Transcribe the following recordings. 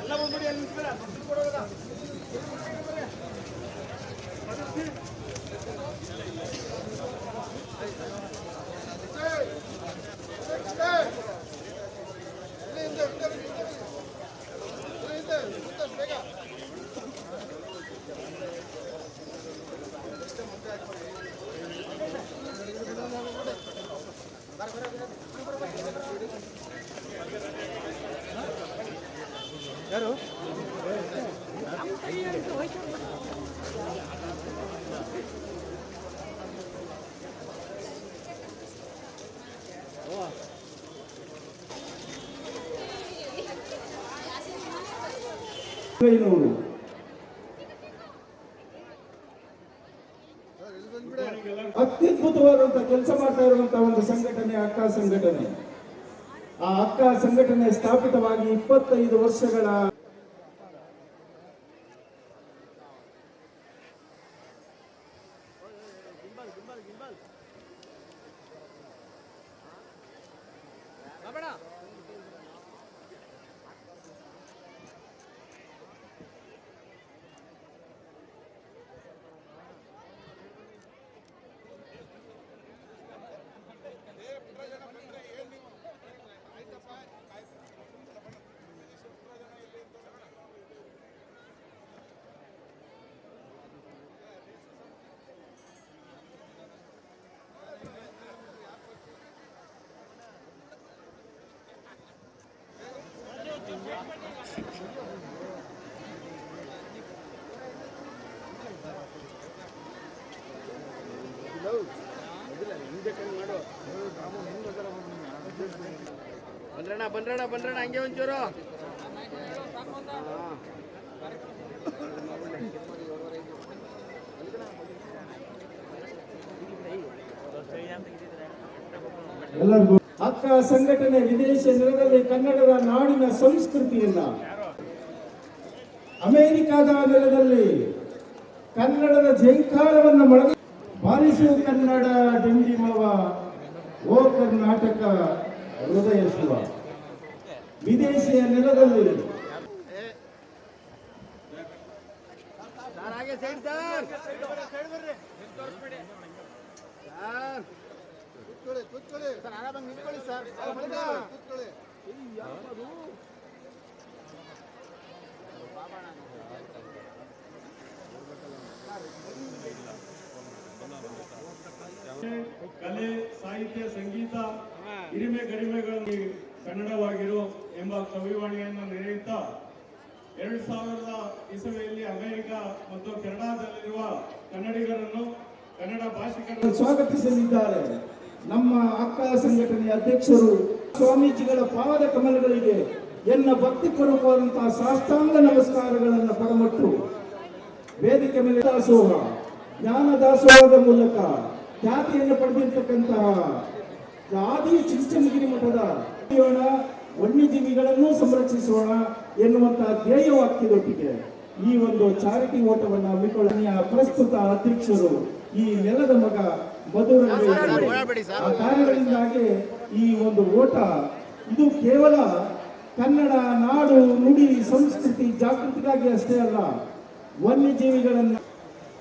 ಎಲ್ಲ ಕೈನೂರು ಅತ್ಯದ್ಭುತವಾದಂತಹ ಕೆಲಸ ಮಾಡ್ತಾ ಇರುವಂತಹ ಒಂದು ಸಂಘಟನೆ ಅಕ್ಕ ಸಂಘಟನೆ. ಆ ಅಕ್ಕ ಸಂಘಟನೆ ಸ್ಥಾಪಿತವಾಗಿ ಇಪ್ಪತ್ತೈದು ವರ್ಷಗಳ ಬಂದ್ರಣ ಬಂದ್ರಣ ಬಂದ್ರಣ ಹಂಗೆ ಒಂಚೂರು. ಎಲ್ಲರಿಗೂ ಅಕ್ಕ ಸಂಘಟನೆ ವಿದೇಶ ನೆಲದಲ್ಲಿ ಕನ್ನಡದ ನಾಡಿನ ಸಂಸ್ಕೃತಿಯನ್ನ. ಅಮೆರಿಕದ ನೆಲದಲ್ಲಿ ಕನ್ನಡದ ಜೈಕಾರವನ್ನು ಮೊಳಗ ಬಾರಿಸು ಕನ್ನಡ ಡಿಂಡಿಮವ ಓ ಕರ್ನಾಟಕ ಹೃದಯ ಶಿವ. ವಿದೇಶಿಯ ನೆಲದಲ್ಲಿ ಸರ್. ಸರ್ ಆರಾಮಾಗಿ ನಿಂತ್ಕೊಳ್ಳಿ ಸರ್. ಕಲೆ ಸಾಹಿತ್ಯ ಸಂಗೀತ ಹಿರಿಮೆ ಕಡಿಮೆಗಳಲ್ಲಿ ಕನ್ನಡವಾಗಿರು ಎಂಬ ಕವಿವಾಣಿಯನ್ನು ನೆರೆಯುತ್ತಾ ಎರಡು ಸಾವಿರದ ಇಸವಿಯಲ್ಲಿ ಅಮೆರಿಕ ಮತ್ತು ಕೆನಡಾದಲ್ಲಿರುವ ಕನ್ನಡಿಗರನ್ನು ಕನ್ನಡ ಭಾಷಿಕರನ್ನು ಸ್ವಾಗತಿಸಲಿದ್ದಾರೆ. ನಮ್ಮ ಅಕ್ಕ ಸಂಘಟನೆಯ ಅಧ್ಯಕ್ಷರು ಸ್ವಾಮೀಜಿಗಳ ಪಾದ ಕಮಲಗಳಿಗೆ ಎನ್ನ ಭಕ್ತಿ ಕೊಡುವಂತಹ ಸಾಷ್ಟಾಂಗ ನಮಸ್ಕಾರಗಳನ್ನು ಪರಮಟ್ಟು. ವೇದಿಕೆ ಮೇಲೆ ದಾಸೋಹ, ಜ್ಞಾನ ದಾಸೋಹದ ಮೂಲಕ ಖ್ಯಾತಿಯನ್ನು ಪಡೆದಿರ್ತಕ್ಕಂತಹ ಆದಿ ಚಿಂಚನಗಿರಿ ಮಠದ ವನ್ಯಜೀವಿಗಳನ್ನು ಸಂರಕ್ಷಿಸೋಣ ಎನ್ನುವಂತಹ ಧ್ಯೇಯ ವಾಕ್ಯದೊಟ್ಟಿಗೆ ಈ ಒಂದು ಚಾರಿಟಿ ಓಟವನ್ನು ಹಮ್ಮಿಕೊಳ್ಳ ಪ್ರಸ್ತುತ ಅಧ್ಯಕ್ಷರು ಈ ನೆಲದ ಮಗ ಆ ಈ ಒಂದು ಓಟ ಇದು ಕೇವಲ ಕನ್ನಡ ನಾಡು ನುಡಿ ಸಂಸ್ಕೃತಿ ಜಾಗೃತಿಗಾಗಿ ಅಷ್ಟೇ ಅಲ್ಲ ವನ್ಯಜೀವಿಗಳನ್ನ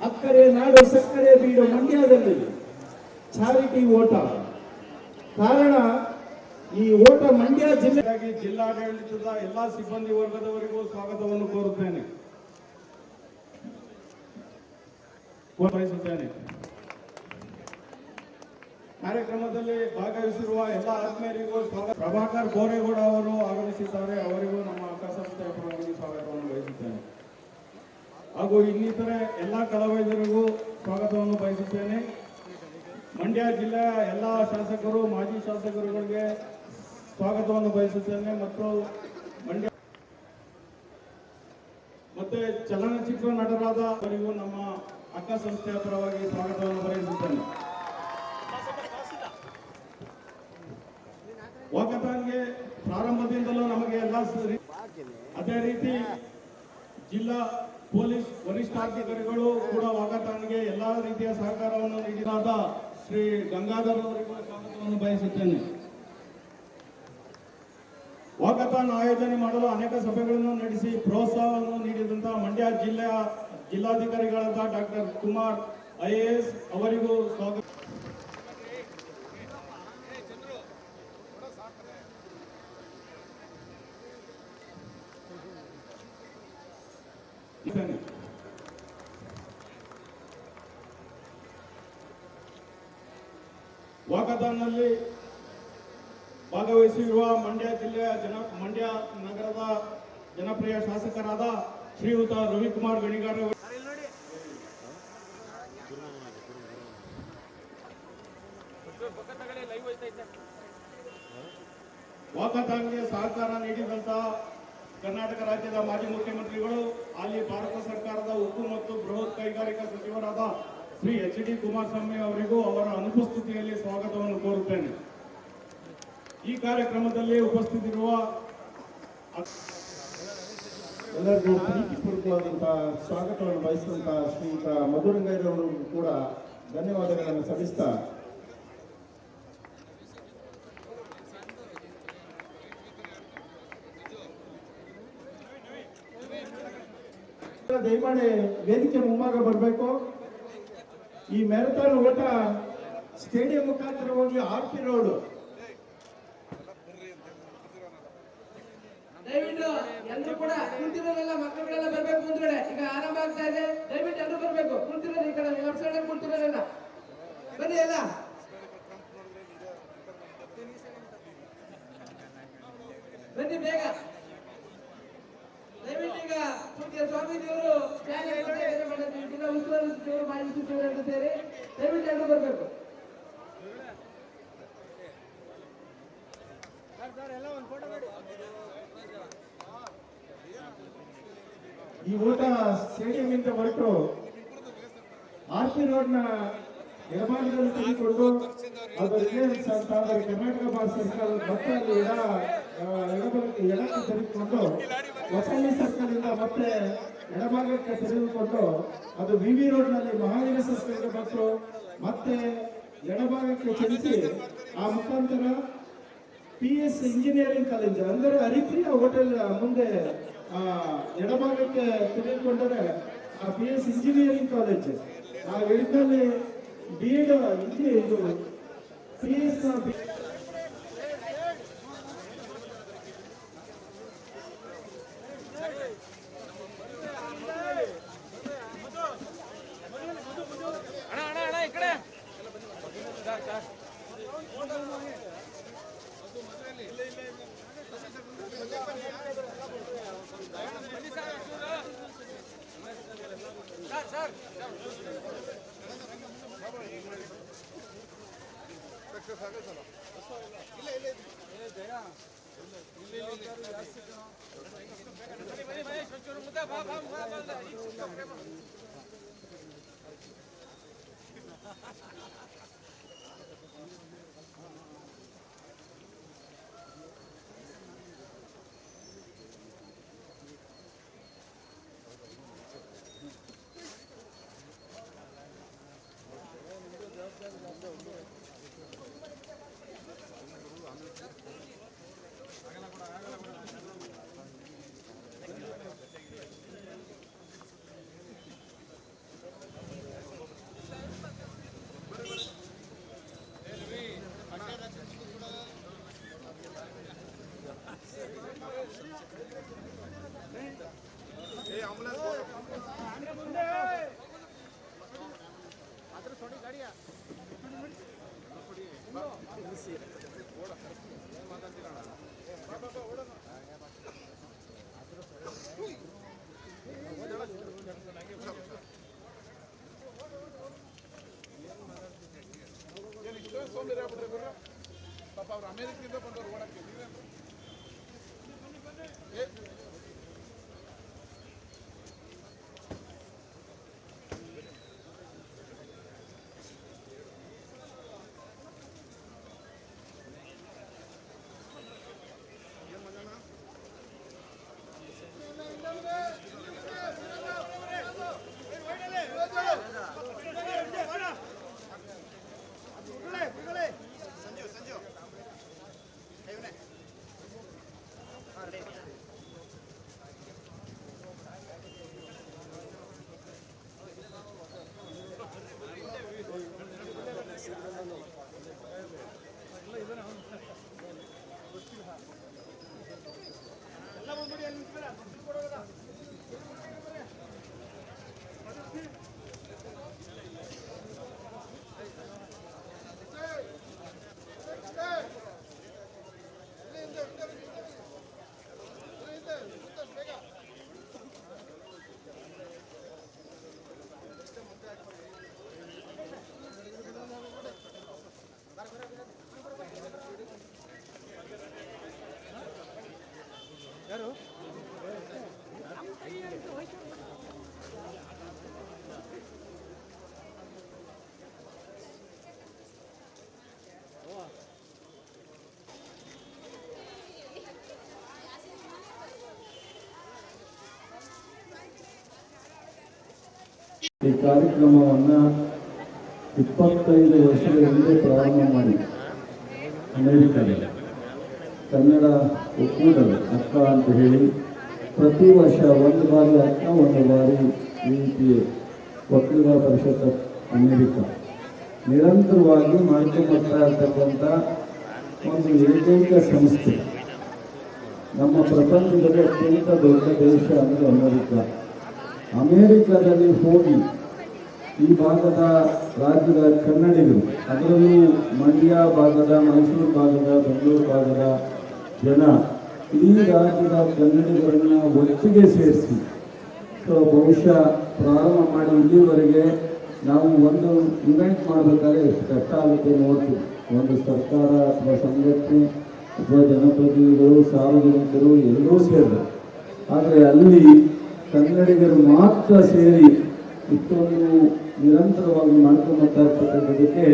ಅಕ್ಕರೆ ನಾಡು ಸಕ್ಕರೆ ಬೀಡು ಮಂಡ್ಯದಲ್ಲಿ ಚಾರಿಟಿ ಓಟ. ಕಾರಣ ಈ ಓಟ ಮಂಡ್ಯ ಜಿಲ್ಲೆಯಾಗಿ ಜಿಲ್ಲಾಡಳಿತದ ಎಲ್ಲಾ ಸಿಬ್ಬಂದಿ ವರ್ಗದವರಿಗೂ ಸ್ವಾಗತವನ್ನು ಕೋರುತ್ತೇನೆ. ಬಯಸುತ್ತೇನೆ ಕಾರ್ಯಕ್ರಮದಲ್ಲಿ ಭಾಗವಹಿಸಿರುವ ಎಲ್ಲ ಆತ್ಮೀಯರಿಗೂ ಸ್ವಾಗತ. ಪ್ರಭಾಕರ್ ಕೋರೇಗೌಡ ಅವರು ಆಗಮಿಸಿದ್ದಾರೆ. ಅವರಿಗೂ ನಮ್ಮ ಅಕ್ಕ ಸಂಸ್ಥೆಯ ಪರವಾಗಿ ಸ್ವಾಗತವನ್ನು ಬಯಸುತ್ತೇನೆ. ಹಾಗೂ ಇನ್ನಿತರೆ ಎಲ್ಲ ಕಲಾವಿದರಿಗೂ ಸ್ವಾಗತವನ್ನು ಬಯಸುತ್ತೇನೆ. ಮಂಡ್ಯ ಜಿಲ್ಲೆಯ ಎಲ್ಲ ಶಾಸಕರು, ಮಾಜಿ ಶಾಸಕರುಗಳಿಗೆ ಸ್ವಾಗತವನ್ನು ಬಯಸುತ್ತೇನೆ. ಮತ್ತು ಮಂಡ್ಯ ಮತ್ತೆ ಚಲನಚಿತ್ರ ನಟರಾದ ಅವರಿಗೂ ನಮ್ಮ ಅಕ್ಕ ಸಂಸ್ಥೆಯ ಪರವಾಗಿ ಸ್ವಾಗತವನ್ನು ಬಯಸುತ್ತೇನೆ ವಾಕಥಾನ್ಗೆ ಪ್ರಾರಂಭದಿಂದಲೂ ನಮಗೆ ಎಲ್ಲ ಅದೇ ರೀತಿ ಜಿಲ್ಲಾ ಪೊಲೀಸ್ ವರಿಷ್ಠಾಧಿಕಾರಿಗಳು ಕೂಡ ವಾಕಥಾನ್ಗೆ ಎಲ್ಲಾ ರೀತಿಯ ಸಹಕಾರವನ್ನು ನೀಡಿದಾದ ಶ್ರೀ ಗಂಗಾಧರ್ ಅವರಿಗೂ ಸ್ವಾಗತವನ್ನು ಬಯಸುತ್ತೇನೆ. ವಾಕಥಾನ್ ಆಯೋಜನೆ ಮಾಡಲು ಅನೇಕ ಸಭೆಗಳನ್ನು ನಡೆಸಿ ಪ್ರೋತ್ಸಾಹವನ್ನು ನೀಡಿದಂತಹ ಮಂಡ್ಯ ಜಿಲ್ಲೆಯ ಜಿಲ್ಲಾಧಿಕಾರಿಗಳಾದ ಡಾಕ್ಟರ್ ಕುಮಾರ್ ಐಎಎಸ್ ಅವರಿಗೂ ಸ್ವಾಗತ ಮಂಡ್ಯ ಜಿಲ್ಲೆಯ ಜನ, ಮಂಡ್ಯ ನಗರದ ಜನಪ್ರಿಯ ಶಾಸಕರಾದ ಶ್ರೀಯುತ ರವಿಕುಮಾರ್ ಗಣಿಗಾರ್ ವಾಕಥಾನ್ಗೆ ಸಹಕಾರ ನೀಡಿದಂತಹ ಕರ್ನಾಟಕ ರಾಜ್ಯದ ಮಾಜಿ ಮುಖ್ಯಮಂತ್ರಿಗಳು, ಅಲ್ಲಿ ಭಾರತ ಸರ್ಕಾರದ ಉಕ್ಕು ಮತ್ತು ಬೃಹತ್ ಕೈಗಾರಿಕಾ ಸಚಿವರಾದ ಶ್ರೀ ಎಚ್ ಡಿ ಕುಮಾರಸ್ವಾಮಿ ಅವರಿಗೂ ಅವರ ಅನುಪಸ್ಥಿತಿಯಲ್ಲಿ ಸ್ವಾಗತವನ್ನು ಕೋರುತ್ತೇನೆ. ಈ ಕಾರ್ಯಕ್ರಮದಲ್ಲಿ ಉಪಸ್ಥಿತಿರುವ ಎಲ್ಲರಿಗೂ ಪ್ರೀತಿಪೂರ್ವಕವಾದಂತಹ ಸ್ವಾಗತವನ್ನು ಬಯಸಿದಂತಹ ಶ್ರೀಯುತ ಮಧುರಂಗಯ್ಯರವರಿಗೂ ಕೂಡ ಧನ್ಯವಾದಗಳನ್ನು ಸಲ್ಲಿಸ್ತಾ ದಯಮಾಡಿ ವೇದಿಕೆ ಮುಂಭಾಗ ಬರಬೇಕು. ಈ ಮ್ಯಾರಥಾನ್ ಓಟ ಸ್ಟೇಡಿಯಂ ಮುಖಾಂತರ ಹೋಗಿ ಆರ್ ರೋಡ್. ದಯವಿಟ್ಟು ಎಲ್ಲರೂ ಕೂಡ ಕುಂತಿರೋರೆಲ್ಲ ಮಕ್ಕಳುಗಳೆಲ್ಲ ಬರ್ಬೇಕು ಮುಂದ್ಗಡೆ ಈಗ ಆರಂಭ ಆಗ್ತಾ ಇದೆ. ದಯವಿಟ್ಟು ಎಲ್ಲರೂ ಬರ್ಬೇಕು. ಕುಂತಿರೋರು ಈ ಕಡೆ ಲೆಫ್ಟ್ ಕುಂತಿರೋರೆಲ್ಲ. ಬನ್ನಿ ಎಲ್ಲ. ಬನ್ನಿ ಬೇಗ. ದಯವಿಟ್ಟು ಈಗ ಸೇರಿ ದಯವಿಟ್ಟು ಎಲ್ಲರೂ ಬರ್ಬೇಕು. ಈ ಊಟ ಸ್ಟೇಡಿಯಂ ಇಂದ ಹೊರಟು ಆರ್ ಪಿ ರೋಡ್ನ ಎಡಭಾಗದಲ್ಲಿ ತೆಗೆದುಕೊಂಡು ಅದು ರಿಲಯನ್ಸ್ ಅಂತ ಆದರೆ ಕರ್ನಾಟಕ ಭಾರತ ಸರ್ಕಾರದ ಮತ್ತೆ ಅಲ್ಲಿ ಎಡ ಎಡಭಾಗಕ್ಕೆ ಎಡಕ್ಕೆ ತೆಗೆದುಕೊಂಡು ಹೊಸಳ್ಳಿ ಸರ್ಕಲ್ ಇಂದ ಮತ್ತೆ ಎಡಭಾಗಕ್ಕೆ ತೆಗೆದುಕೊಂಡು ಅದು ವಿ ವಿ ರೋಡ್ನಲ್ಲಿ ಮಹಾವೀರ ಸರ್ಕಲ್ಗೆ ಬಂತು. ಮತ್ತೆ ಎಡಭಾಗಕ್ಕೆ ಚಲಿಸಿ ಆ ಮುಖಾಂತರ ಪಿ ಎಸ್ ಇಂಜಿನಿಯರಿಂಗ್ ಕಾಲೇಜ್, ಅಂದರೆ ಹರಿಪ್ರಿಯ ಹೋಟೆಲ್ ಮುಂದೆ ಎಡಭಾಗಕ್ಕೆ ತೆಗೆದುಕೊಂಡರೆ ಆ ಪಿ ಎಸ್ ಇಂಜಿನಿಯರಿಂಗ್ ಕಾಲೇಜ್ ಆ ಎಡದಲ್ಲಿ ಬಿ ಎಡ್ ಇದು ಪಿ ಎಸ್ ಇಲ್ಲ ಪಾಪ ಅವ್ರು ಅಮೇರಿಕದಿಂದ ಬಂದವ್ರು ಓಡಕ್ಕೆ ಈ ಕಾರ್ಯಕ್ರಮವನ್ನು ಇಪ್ಪತ್ತೈದು ವರ್ಷದ ಹಿಂದೆ ಪ್ರಾರಂಭ ಮಾಡಿ. ಅಮೇರಿಕಾದಲ್ಲಿ. ಕನ್ನಡ ಒಕ್ಕೂಟದ ಅಕ್ಕ ಅಂತ ಹೇಳಿ ಪ್ರತಿ ವರ್ಷ ಒಂದು ಬಾರಿ ಅಕ್ಕ, ಒಂದು ಬಾರಿ ಈ ರೀತಿ ಒಕ್ಕಲಿಗ ಪರಿಷತ್ ಅಮೇರಿಕ. ನಿರಂತರವಾಗಿ ಮಾಡ್ಕೊಂಡ್ಬರ್ತಾ ಇರ್ತಕ್ಕಂಥ ಒಂದು ಏಕೈಕ ಸಂಸ್ಥೆ. ನಮ್ಮ ಪ್ರಪಂಚದಲ್ಲಿ ಅತ್ಯಂತ ದೊಡ್ಡ ದೇಶ ಅಂದರೆ ಅಮೆರಿಕ. ಅಮೆರಿಕದಲ್ಲಿ ಹೋಗಿ ಈ ಭಾಗದ ರಾಜ್ಯದ ಕನ್ನಡಿಗರು, ಅದರಲ್ಲೂ ಮಂಡ್ಯ ಭಾಗದ, ಮೈಸೂರು ಭಾಗದ, ಬೆಂಗಳೂರು ಭಾಗದ ಜನ ಈ ರಾಜ್ಯದ ಕನ್ನಡಿಗರನ್ನ ಒಟ್ಟಿಗೆ ಸೇರಿಸಿ, ಸೊ ಬಹುಶಃ ಪ್ರಾರಂಭ ಮಾಡಿ ಇಲ್ಲಿವರೆಗೆ ನಾವು ಒಂದು ಇವೆಂಟ್ ಮಾಡಬೇಕಾದ್ರೆ ಎಷ್ಟು ಕಷ್ಟ ಆಗುತ್ತೆ ನೋಡ್ತೀವಿ. ಒಂದು ಸರ್ಕಾರ ಅಥವಾ ಸಂಘಟನೆ ಅಥವಾ ಜನಪ್ರತಿನಿಧಿಗಳು, ಸಾರ್ವಜನಿಕರು ಎಲ್ಲರೂ ಸೇರಿದರು ಆದರೆ ಅಲ್ಲಿ ಕನ್ನಡಿಗರು ಮಾತ್ರ ಸೇರಿ ಇಷ್ಟೊಂದು ನಿರಂತರವಾಗಿ ಮಾಡ್ಕೊಂಡ್ಬರ್ತಾ ಇರ್ತಕ್ಕಂಥದ್ದಕ್ಕೆ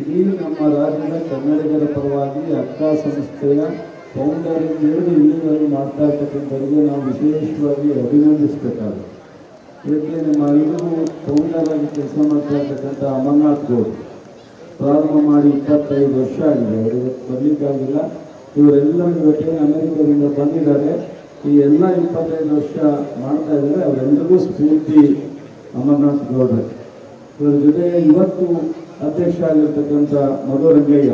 ಇಡೀ ನಮ್ಮ ರಾಜ್ಯದ ಕನ್ನಡಿಗರ ಪರವಾಗಿ ಅಕ್ಕ ಸಂಸ್ಥೆಯ ಫೌಂಡರ್ ಹಿಡಿದು ಇಲ್ಲಿಗಳನ್ನು ಮಾಡ್ತಾ ಇರ್ತಕ್ಕಂಥವ್ರಿಗೆ ನಾವು ವಿಶೇಷವಾಗಿ ಅಭಿನಂದಿಸಬೇಕಾಗುತ್ತೆ ಇದಕ್ಕೆ ನಮ್ಮ ಇಲ್ಲೂ ಫೌಂಡರ್ ಆಗಿ ಕೆಲಸ ಮಾಡ್ತಾ ಇರ್ತಕ್ಕಂಥ ಅಮರ್ನಾಥ್ ಗೌಡ್ ಪ್ರಾರಂಭ ಮಾಡಿ ಇಪ್ಪತ್ತೈದು ವರ್ಷ ಆಗಿದೆ. ಅವರು ಬರ್ಲಿಕ್ಕಾಗಿಲ್ಲ. ಇವರೆಲ್ಲರ ಜೊತೆ ಅಮೆರಿಕದಿಂದ ಬಂದಿದ್ದಾರೆ. ಈ ಎಲ್ಲ ಇಪ್ಪತ್ತೈದು ವರ್ಷ ಮಾಡ್ತಾ ಇದ್ದಾರೆ ಅವರೆಲ್ಲರಿಗೂ ಸ್ಫೂರ್ತಿ, ಅಮರ್ನಾಥ್ ಗೌಡ್ರೆ. ಇವರ ಜೊತೆ ಇವತ್ತು ಅಧ್ಯಕ್ಷ ಆಗಿರ್ತಕ್ಕಂಥ ಮಧುರಂಗಯ್ಯ,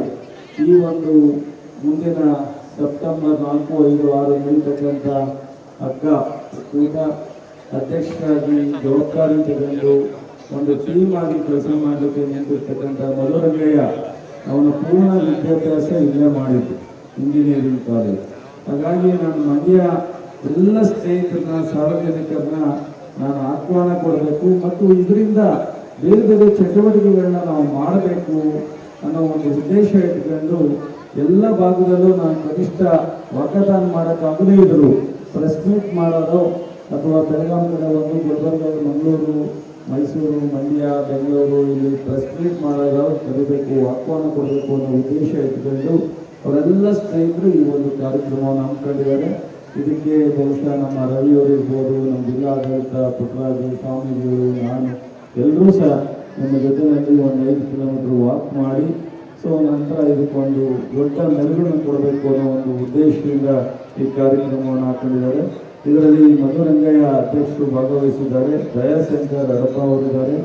ಈ ಒಂದು ಮುಂದಿನ ಸೆಪ್ಟೆಂಬರ್ ನಾಲ್ಕು, ಐದು, ಆರು ನಡೀತಕ್ಕಂಥ ಅಕ್ಕ ಕೂಟ ಅಧ್ಯಕ್ಷರಾಗಿ ಜವಾಬ್ದಾರಿ ತಗೊಂಡು ಒಂದು ಟೀಮ್ ಆಗಿ ಕೆಲಸ ಮಾಡಲಿಕ್ಕೆ ನಿಂತಿರ್ತಕ್ಕಂಥ ಮಧುರಂಗಯ್ಯ, ಅವನ ಪೂರ್ಣ ವಿದ್ಯಾಭ್ಯಾಸ ಇಲ್ಲೇ ಮಾಡಿದ್ದು ಇಂಜಿನಿಯರಿಂಗ್ ಕಾಲೇಜ್ ಹಾಗಾಗಿ ನಾನು ಮಂಡ್ಯ ಎಲ್ಲ ಸ್ನೇಹಿತರನ್ನ ಸಾರ್ವಜನಿಕರನ್ನ ನಾನು ಆಹ್ವಾನ ಕೊಡಬೇಕು ಮತ್ತು ಇದರಿಂದ ಬೇರೆ ಬೇರೆ ಚಟುವಟಿಕೆಗಳನ್ನ ನಾವು ಮಾಡಬೇಕು ಅನ್ನೋ ಒಂದು ಉದ್ದೇಶ ಇಟ್ಕೊಂಡು ಎಲ್ಲ ಭಾಗದಲ್ಲೂ ನಾನು ಕನಿಷ್ಠ ವಾಕಥಾನ್ ಮಾಡೋಕ್ಕಾಗದೇ ಇದ್ರು ಪ್ರೆಸ್ ಮೀಟ್ ಮಾಡೋದು ಅಥವಾ ಬೆಳಗಾವಿ ಕಡೆ ಒಂದು ಗುಲ್ಬರ್ಗ ಮಂಗಳೂರು, ಮೈಸೂರು, ಮಂಡ್ಯ, ಬೆಂಗಳೂರು ಇಲ್ಲಿ ಪ್ರೆಸ್ ಮೀಟ್ ಮಾಡೋದು ಕರಿಬೇಕು ಆಹ್ವಾನ ಕೊಡಬೇಕು ಅನ್ನೋ ಉದ್ದೇಶ ಇಟ್ಕೊಂಡು ಅವರೆಲ್ಲ ಸ್ನೇಹಿತರು ಈ ಒಂದು ಕಾರ್ಯಕ್ರಮವನ್ನು ಹಮ್ಮಿಕೊಂಡಿದ್ದಾರೆ. ಇದಕ್ಕೆ ಬಹುಶಃ ನಮ್ಮ ರವಿಯವರು ಇರ್ಬೋದು, ನಮ್ಮ ಜಿಲ್ಲಾಡಳಿತ ಪುಟ್ಟರಾಜು ಸ್ವಾಮೀಜಿಗಳು, ನಾನು, ಎಲ್ಲರೂ ಸಹ ನಮ್ಮ ಜೊತೆಯಲ್ಲಿ ಒಂದು ಐದು ಕಿಲೋಮೀಟರ್ ವಾಕ್ ಮಾಡಿ ಸೊ ನಂತರ ಇದಕ್ಕೊಂದು ದೊಡ್ಡ ಮೆರುಗನ್ನು ಕೊಡಬೇಕು ಅನ್ನೋ ಒಂದು ಉದ್ದೇಶದಿಂದ ಈ ಕಾರ್ಯಕ್ರಮವನ್ನು ಹಾಕೊಂಡಿದ್ದಾರೆ. ಇದರಲ್ಲಿ ಮಧುರಂಗಯ್ಯ ಅಧ್ಯಕ್ಷರು ಭಾಗವಹಿಸಿದ್ದಾರೆ ದಯಾಶಂಕರ್ ಅಡಪ ಅವರಿದ್ದಾರೆ,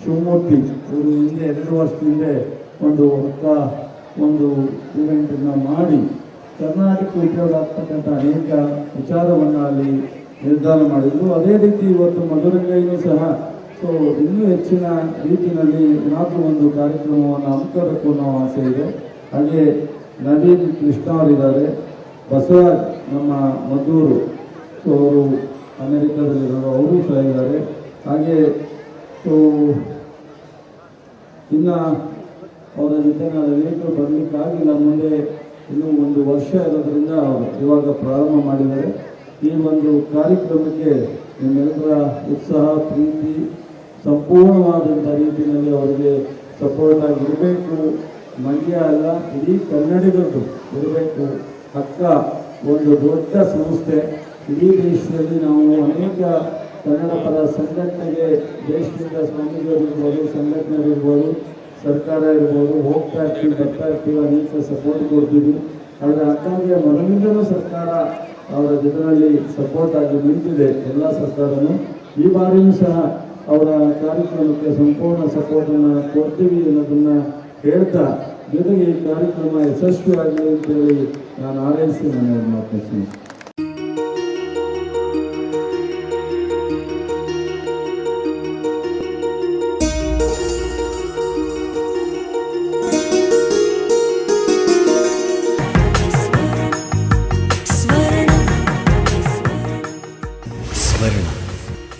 ಶಿವಮೂರ್ತಿ, ಇವರು ಹಿಂದೆ ಎರಡು ವರ್ಷದಿಂದ ಒಂದು ಹೊಸ ಒಂದು ಇವೆಂಟನ್ನು ಮಾಡಿ ಕರ್ನಾಟಕ ಉಪಯೋಗ ಆಗ್ತಕ್ಕಂಥ ಅನೇಕ ವಿಚಾರವನ್ನು ಅಲ್ಲಿ ನಿರ್ಧಾರ ಮಾಡಿದ್ರು. ಅದೇ ರೀತಿ ಇವತ್ತು ಮಧುರಂಗೈನು ಸಹ ಸೊ ಇನ್ನೂ ಹೆಚ್ಚಿನ ರೀತಿಯಲ್ಲಿ ಏನಾದರೂ ಒಂದು ಕಾರ್ಯಕ್ರಮವನ್ನು ಹಮ್ಮಿಕೋಬೇಕು ಅನ್ನೋ ಆಸೆ ಇದೆ. ಹಾಗೆ ನವೀನ್ ಕೃಷ್ಣ ಅವರಿದ್ದಾರೆ, ಬಸವರಾಜ್ ನಮ್ಮ ಮದ್ದೂರು ಸೊ ಅವರು ಅಮೆರಿಕದಲ್ಲಿರೋರು, ಅವರು ಸಹ ಇದ್ದಾರೆ. ಹಾಗೆ ಸೊ ಇನ್ನು ಅವರ ಜೊತೆ ನಾನು ಅನೇಕರು ಬರಲಿಕ್ಕಾಗಿಲ್ಲ ಮುಂದೆ ಇನ್ನೂ ಒಂದು ವರ್ಷ ಇರೋದ್ರಿಂದ ಇವಾಗ ಪ್ರಾರಂಭ ಮಾಡಿದ್ದಾರೆ. ಈ ಒಂದು ಕಾರ್ಯಕ್ರಮಕ್ಕೆ ನಿಮ್ಮೆಲ್ಲರ ಉತ್ಸಾಹ, ಪ್ರೀತಿ ಸಂಪೂರ್ಣವಾದಂಥ ರೀತಿಯಲ್ಲಿ ಅವರಿಗೆ ಸಪೋರ್ಟ್ ಆಗಿರಬೇಕು ಮಂಡ್ಯ ಅಲ್ಲ, ಇಡೀ ಕನ್ನಡಿಗರದು ಇರಬೇಕು. ಅಕ್ಕ, ಒಂದು ದೊಡ್ಡ ಸಂಸ್ಥೆ. ಇಡೀ ದೇಶದಲ್ಲಿ ನಾವು ಅನೇಕ ಕನ್ನಡ ಪರ ಸಂಘಟನೆಗೆ ದೇಶದಿಂದ ಸ್ವಾಮೀಜಿಯವರು ಸಂಘಟನೆಗಳಿರ್ಬೋದು ಸರ್ಕಾರ ಇರ್ಬೋದು, ಹೋಗ್ತಾ ಇರ್ತೀವಿ, ಬರ್ತಾ ಇರ್ತೀವಿ ಅನೇಕ ಸಪೋರ್ಟ್ ಕೊಡ್ತೀವಿ. ಆದರೆ ಅಕ್ಕನಿಗೆ ಮೊದಲಿಂದಲೂ ಸರ್ಕಾರ ಅವರ ಜೊತೆಯಲ್ಲಿ ಸಪೋರ್ಟ್ ಆಗಿ ನಿಂತಿದೆ, ಎಲ್ಲ ಸರ್ಕಾರನೂ. ಈ ಬಾರಿಯೂ ಸಹ ಅವರ ಕಾರ್ಯಕ್ರಮಕ್ಕೆ ಸಂಪೂರ್ಣ ಸಪೋರ್ಟನ್ನು ಕೊಡ್ತೀವಿ ಅನ್ನೋದನ್ನು ಹೇಳ್ತಾ, ಜೊತೆಗೆ ಈ ಕಾರ್ಯಕ್ರಮ ಯಶಸ್ವಿಯಾಗಲಿ ಅಂತೇಳಿ ನಾನು ಆರೈಸಿ ನಾನು ಮಾತನಾಡ್ತೀನಿ